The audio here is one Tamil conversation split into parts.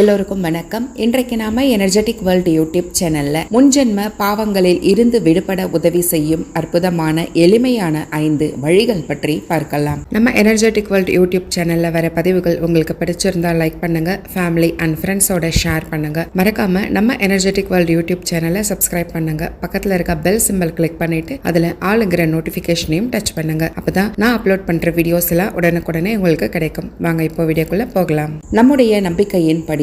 எல்லோருக்கும் வணக்கம். இன்றைக்கு நாம எனர்ஜெட்டிக் வேர்ல்டு யூடியூப் சேனல்ல முன்ஜென்ம பாவங்களில் இருந்து விடுபட உதவி செய்யும் அற்புதமான எளிமையான ஐந்து வழிகள் பற்றி பார்க்கலாம். நம்ம எனர்ஜெட்டிக் வேர்ல்டு யூடியூப் சேனல்ல வர பதிவுகள் உங்களுக்கு பிடிச்சிருந்தா லைக் பண்ணுங்க ஃபேமிலி அண்ட் ஃப்ரெண்ட்ஸோட ஷேர் பண்ணுங்க. மறக்காம நம்ம எனர்ஜெட்டிக் வேர்ல்டு யூடியூப் சேனலை சப்ஸ்கிரைப் பண்ணுங்க. பக்கத்துல இருக்க பெல் சிம்பல் கிளிக் பண்ணிட்டு அதுல ஆளுங்கிற நோட்டிபிகேஷனையும் டச் பண்ணுங்க. அப்பதான் நான் அப்லோட் பண்ற வீடியோஸ் எல்லாம் உடனுக்குடனே உங்களுக்கு கிடைக்கும். வாங்க இப்போ வீடியோக்குள்ள போகலாம். நம்முடைய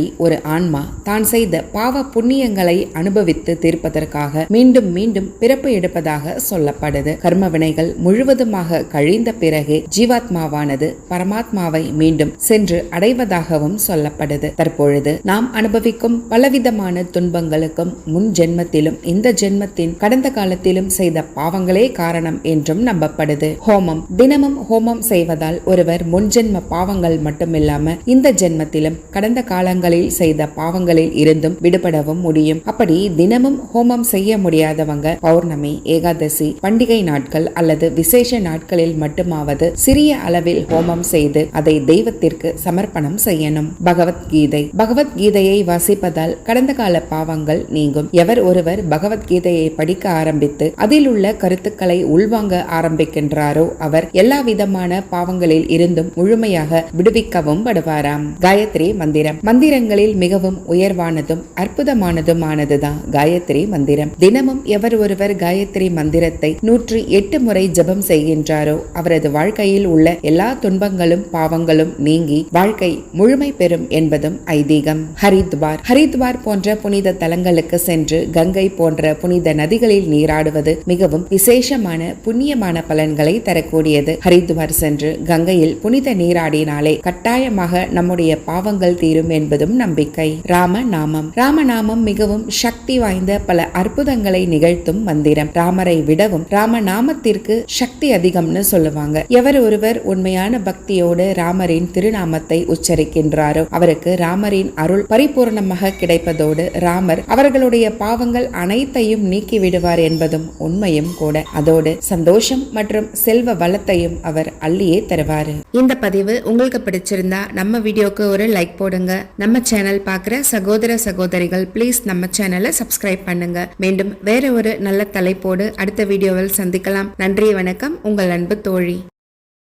நம்பிக்கையின்படி ஒரு ஆன்மா தான் செய்த பாவ புண்ணியங்களை அனுபவித்து தீர்ப்பதற்காக மீண்டும் மீண்டும் பிறப்பு எடுப்பதாக சொல்லப்படுது. கர்ம வினைகள் முழுவதுமாக கழிந்த பிறகு ஜீவாத்மாவானது பரமாத்மாவை மீண்டும் சென்று அடைவதாகவும் சொல்லப்படுது. தற்பொழுது நாம் அனுபவிக்கும் பலவிதமான துன்பங்களுக்கும் முன் ஜென்மத்திலும் இந்த ஜென்மத்தின் கடந்த காலத்திலும் செய்த பாவங்களே காரணம் என்றும் நம்பப்படுது. ஹோமம் தினமும் ஹோமம் செய்வதால் ஒருவர் முன்ஜென்ம பாவங்கள் மட்டுமில்லாம இந்த ஜென்மத்திலும் கடந்த காலங்கள் காலங்களில் செய்த பாவங்களில் இருந்தும் விடுபடவும் முடியும். அப்படி தினமும் ஹோமம் செய்ய முடியாதவங்க பௌர்ணமி ஏகாதசி பண்டிகை நாட்கள் அல்லது விசேஷ நாட்களில் மட்டுமாவது சிறிய அளவில் ஹோமம் செய்து அதை தெய்வத்திற்கு சமர்ப்பணம் செய்யணும். பகவத்கீதை. பகவத்கீதையை வாசிப்பதால் கடந்த கால பாவங்கள் நீங்கும். எவர் ஒருவர் பகவத்கீதையை படிக்க ஆரம்பித்து அதில் உள்ள கருத்துக்களை உள்வாங்க ஆரம்பிக்கின்றாரோ அவர் எல்லா விதமான பாவங்களில் இருந்தும் முழுமையாக விடுவிக்கவும் படுவாராம். காயத்ரி மந்திரம். மந்திரங்களில் மிகவும் உயர்வானதும் அற்புதமானதுமானதுதான் காயத்ரி மந்திரம். தினமும் எவர் ஒருவர் காயத்ரி மந்திரத்தை நூற்றி எட்டு முறை ஜெபம் செய்கின்றாரோ அவரது வாழ்க்கையில் உள்ள எல்லா துன்பங்களும் பாவங்களும் நீங்கி வாழ்க்கை முழுமை பெறும் என்பதும் ஐதீகம். ஹரித்வார். ஹரித்வார் போன்ற புனித தலங்களுக்கு சென்று கங்கை போன்ற புனித நதிகளில் நீராடுவது மிகவும் விசேஷமான புண்ணியமான பலன்களை தரக்கூடியது. ஹரித்வார் சென்று கங்கையில் புனித நீராடினாலே கட்டாயமாக நம்முடைய பாவங்கள் தீரும் என்பதும் நம்பிக்கை. ராமநாமம். ராமநாமம் மிகவும் சக்தி வாய்ந்த பல அற்புதங்களை நிகழ்த்தும் மந்திரம். ராமரை விடவும் ராமநாமத்திற்கு சக்தி அதிகம்னு சொல்லுவாங்க. எவர் ஒருவர் உண்மையான பக்தியோடு ராமரின் திருநாமத்தை உச்சரிக்கின்றாரோ அவருக்கு ராமரின் அருள் பரிபூர்ணமாக கிடைப்பதோடு ராமர் அவர்களுடைய பாவங்கள் அனைத்தையும் நீக்கி விடுவார் என்பதும் உண்மையும் கூட. அதோடு சந்தோஷம் மற்றும் செல்வ வளத்தையும் அவர் அள்ளியே தருவாரு. இந்த பதிவு உங்களுக்கு பிடிச்சிருந்தா நம்ம வீடியோக்கு ஒரு லைக் போடுங்க. நம்ம சேனல் பார்க்குற சகோதர சகோதரிகள் ப்ளீஸ் நம்ம சேனலை சப்ஸ்கிரைப் பண்ணுங்க. மீண்டும் வேற ஒரு நல்ல தலைப்போடு அடுத்த வீடியோவில் சந்திக்கலாம். நன்றி வணக்கம். உங்கள் அன்பு தோழி.